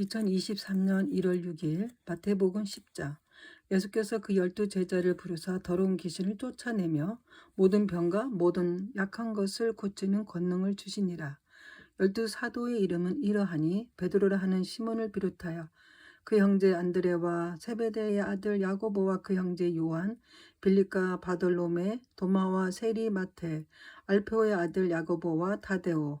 2023년 1월 6일 마태복음 10장 예수께서 그 열두 제자를 부르사 더러운 귀신을 쫓아내며 모든 병과 모든 약한 것을 고치는 권능을 주시니라. 열두 사도의 이름은 이러하니 베드로라 하는 시몬을 비롯하여 그 형제 안드레와 세베대의 아들 야고보와 그 형제 요한, 빌립과 바돌로메, 도마와 세리 마테, 알페오의 아들 야고보와 타데오,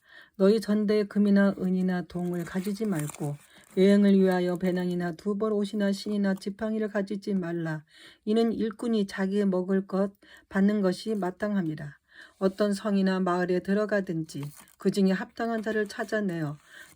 너희 전대에 금이나 은이나 동을 가지지 말고 여행을 위하여 배낭이나 두벌 옷이나 신이나 지팡이를 가지지 말라. 이는 일꾼이 자기의 먹을 것 받는 것이 마땅함이라. 어떤 성이나 마을에 들어가든지 그 중에 합당한 자를 찾아내어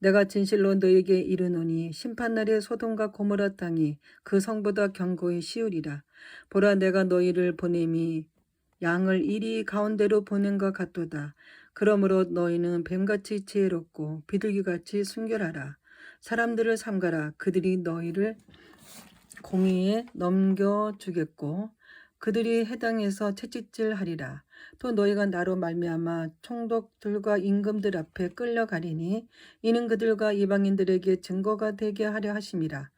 내가 진실로 너에게 이르노니 심판날에 소돔과 고모라 땅이 그 성보다 견고히 쉬우리라. 보라 내가 너희를 보냄이 양을 이리 가운데로 보낸 것 같도다. 그러므로 너희는 뱀같이 지혜롭고 비둘기같이 순결하라. 사람들을 삼가라. 그들이 너희를 공의에 넘겨주겠고 그들이 해당해서 채찍질하리라. 또 너희가 나로 말미암아 총독들과 임금들 앞에 끌려가리니 이는 그들과 이방인들에게 증거가 되게 하려 하심이라.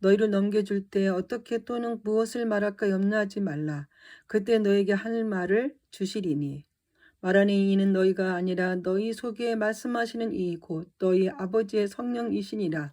너희를 넘겨줄 때 어떻게 또는 무엇을 말할까 염려하지 말라. 그때 너에게 할 말을 주시리니. 말하니 이는 너희가 아니라 너희 속에 말씀하시는 이 곧 너희 아버지의 성령이시니라.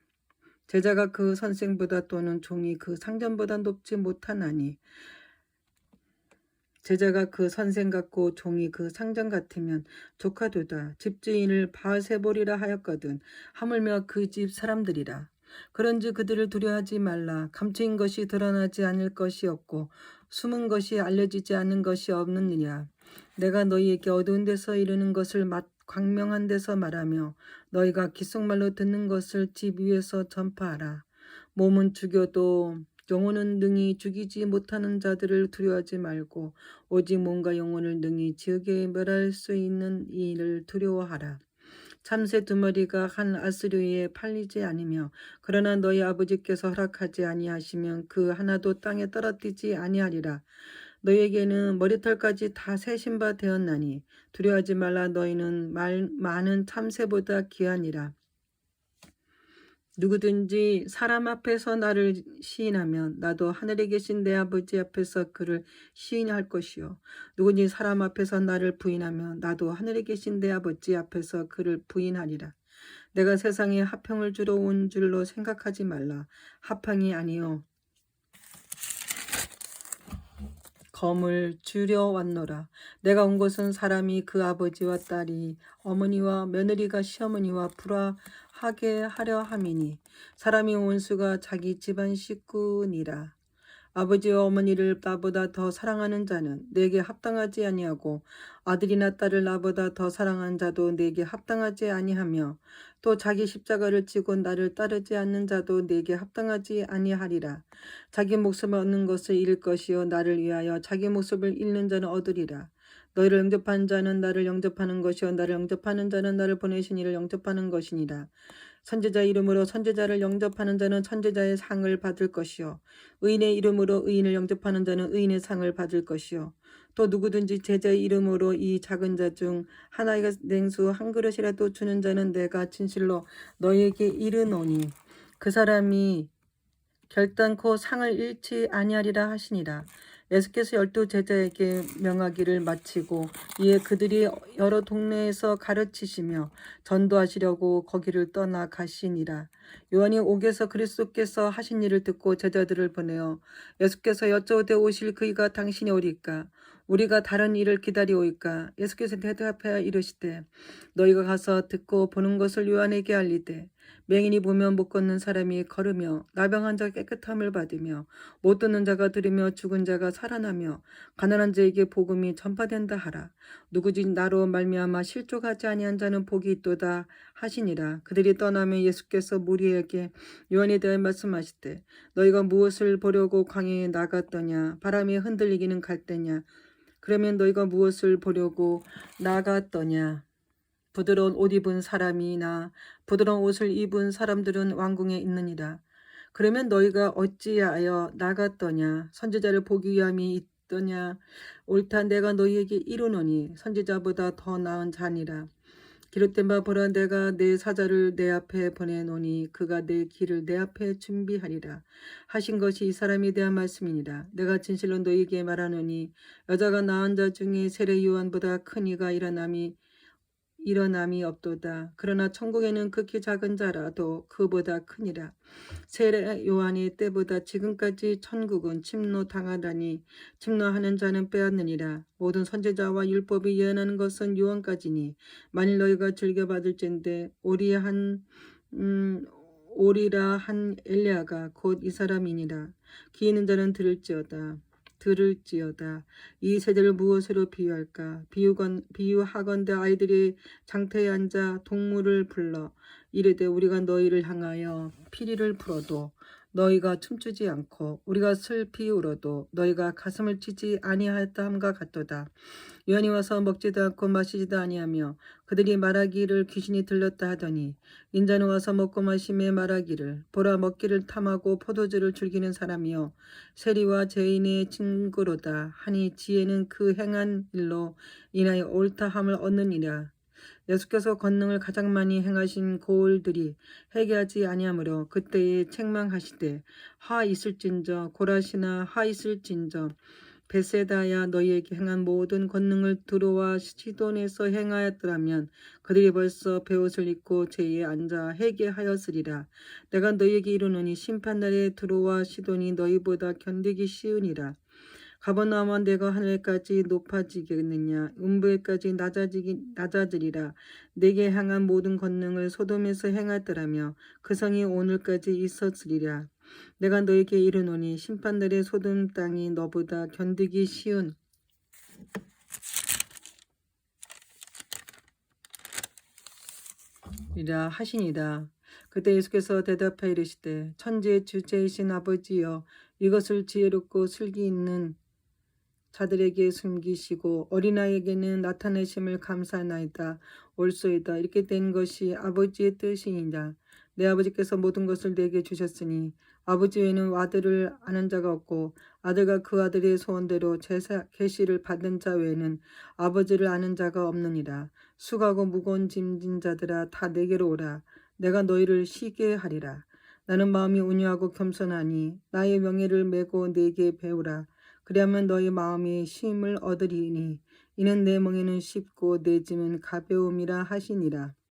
제자가 그 선생보다 또는 종이 그 상전보다 높지 못하나니 제자가 그 선생 같고 종이 그 상전 같으면 조카도다. 집주인을 바세보리라 하였거든. 하물며 그 집 사람들이라. 그런지 그들을 두려워하지 말라. 감추인 것이 드러나지 않을 것이 없고 숨은 것이 알려지지 않는 것이 없느니라. 내가 너희에게 어두운 데서 이르는 것을 맛 광명한 데서 말하며 너희가 귓속말로 듣는 것을 집 위에서 전파하라. 몸은 죽여도 영혼은 능히 죽이지 못하는 자들을 두려워하지 말고 오직 몸과 영혼을 능히 지옥에 멸할 수 있는 이를 두려워하라. 참새 두 마리가 한 아스류에 팔리지 아니며 그러나 너희 아버지께서 허락하지 아니하시면 그 하나도 땅에 떨어뜨리지 아니하리라. 너희에게는 머리털까지 다 세신 바 되었나니 두려워하지 말라 너희는 말, 많은 참새보다 귀하니라. 누구든지 사람 앞에서 나를 시인하면 나도 하늘에 계신 내 아버지 앞에서 그를 시인할 것이요. 누구든지 사람 앞에서 나를 부인하면 나도 하늘에 계신 내 아버지 앞에서 그를 부인하리라. 내가 세상에 화평을 주러 온 줄로 생각하지 말라. 화평이 아니요 검을 줄여 왔노라. 내가 온 것은 사람이 그 아버지와 딸이 어머니와 며느리가 시어머니와 불화하게 하려 함이니 사람이 온수가 자기 집안 식구니라. 아버지와 어머니를 나보다 더 사랑하는 자는 내게 합당하지 아니하고 아들이나 딸을 나보다 더 사랑하는 자도 내게 합당하지 아니하며 또 자기 십자가를 지고 나를 따르지 않는 자도 내게 합당하지 아니하리라. 자기 목숨을 얻는 것을 잃을 것이요 나를 위하여 자기 목숨을 잃는 자는 얻으리라. 너희를 영접하는 자는 나를 영접하는 것이요 나를 영접하는 자는 나를 보내신 이를 영접하는 것이니라. 선제자 이름으로 선제자를 영접하는 자는 선제자의 상을 받을 것이요 의인의 이름으로 의인을 영접하는 자는 의인의 상을 받을 것이요 또 누구든지 제자의 이름으로 이 작은 자 중 하나의 냉수 한 그릇이라도 주는 자는 내가 진실로 너희에게 이르노니 그 사람이 결단코 상을 잃지 아니하리라 하시니라. 예수께서 열두 제자에게 명하기를 마치고 이에 그들이 여러 동네에서 가르치시며 전도하시려고 거기를 떠나 가시니라. 요한이 옥에서 그리스도께서 하신 일을 듣고 제자들을 보내어 예수께서 여쭤오되 오실 그이가 당신이 오리까 우리가 다른 일을 기다리오이까 예수께서 대답하여 이르시되 너희가 가서 듣고 보는 것을 요한에게 알리되 맹인이 보면 못 걷는 사람이 걸으며 나병한 자가 깨끗함을 받으며 못 듣는 자가 들으며 죽은 자가 살아나며 가난한 자에게 복음이 전파된다 하라. 누구지 나로 말미암아 실족하지 아니한 자는 복이 있도다 하시니라. 그들이 떠나며 예수께서 무리에게 요한에 대해 말씀하시되 너희가 무엇을 보려고 광야에 나갔더냐? 바람에 흔들리기는 갈대냐? 그러면 너희가 무엇을 보려고 나갔더냐? 부드러운 옷 입은 사람이나 부드러운 옷을 입은 사람들은 왕궁에 있느니라. 그러면 너희가 어찌하여 나갔더냐? 선지자를 보기 위함이 있더냐? 옳다 내가 너희에게 이르노니 선지자보다 더 나은 자니라. 기록된 바 보라 내가 내 사자를 내 앞에 보내노니 그가 내 길을 내 앞에 준비하리라 하신 것이 이 사람에 대한 말씀이니라 내가 진실로 너희에게 말하노니 여자가 낳은 자 중에 세례 요한보다 큰 이가 일어남이 일어남이 없도다. 그러나 천국에는 극히 작은 자라도 그보다 크니라. 세례 요한의 때보다 지금까지 천국은 침노 당하다니 침노하는 자는 빼앗느니라. 모든 선제자와 율법이 예언하는 것은 요한까지니 만일 너희가 즐겨받을진데 오리 한 음, 오리라 한 엘리야가 곧 이 사람이니라. 귀 있는 자는 들을지어다. 들을지어다. 이 세대를 무엇으로 비유할까? 비유건, 비유하건대 아이들이 장터에 앉아 동물을 불러 이르되 우리가 너희를 향하여 피리를 풀어도 너희가 춤추지 않고 우리가 슬피 울어도 너희가 가슴을 치지 아니하였다 함과 같도다. 요한이 와서 먹지도 않고 마시지도 아니하며 그들이 말하기를 귀신이 들렸다 하더니 인자는 와서 먹고 마심에 말하기를 보라 먹기를 탐하고 포도주를 즐기는 사람이요 세리와 죄인의 친구로다 하니 지혜는 그 행한 일로 인하여 옳다함을 얻느니라 예수께서 권능을 가장 많이 행하신 고을들이 회개하지 아니하므로 그때에 책망하시되 화 있을진저 고라시나 화 있을진저 베세다야 너희에게 행한 모든 권능을 두로와 시돈에서 행하였더라면 그들이 벌써 베옷을 입고 제에 앉아 회개하였으리라. 내가 너희에게 이르노니 심판날에 두로와 시돈이 너희보다 견디기 쉬우니라. 가버나움아 내가 하늘까지 높아지겠느냐? 음부에까지 낮아지기 낮아지리라. 내게 향한 모든 권능을 소돔에서 행하더라며 그 성이 오늘까지 있었으리라. 내가 너에게 이르노니 심판날의 소돔 땅이 너보다 견디기 쉬운 이라 하시니라. 그때 예수께서 대답하여 이르시되 천지의 주제이신 아버지여 이것을 지혜롭고 슬기 있는 자들에게 숨기시고 어린아이에게는 나타내심을 감사나이다. 올소이다. 이렇게 된 것이 아버지의 뜻이니라. 내 아버지께서 모든 것을 내게 주셨으니 아버지 외에는 아들을 아는 자가 없고 아들과 그 아들의 소원대로 제사 계시를 받는 자 외에는 아버지를 아는 자가 없느니라. 수가고 무거운 짐진 자들아 다 내게로 오라. 내가 너희를 쉬게 하리라. 나는 마음이 온유하고 겸손하니 나의 명예를 메고 내게 배우라. 그리하면 너희 마음이 쉼을 얻으리니 이는 내 멍에는 쉽고 내 짐은 가벼움이라 하시니라.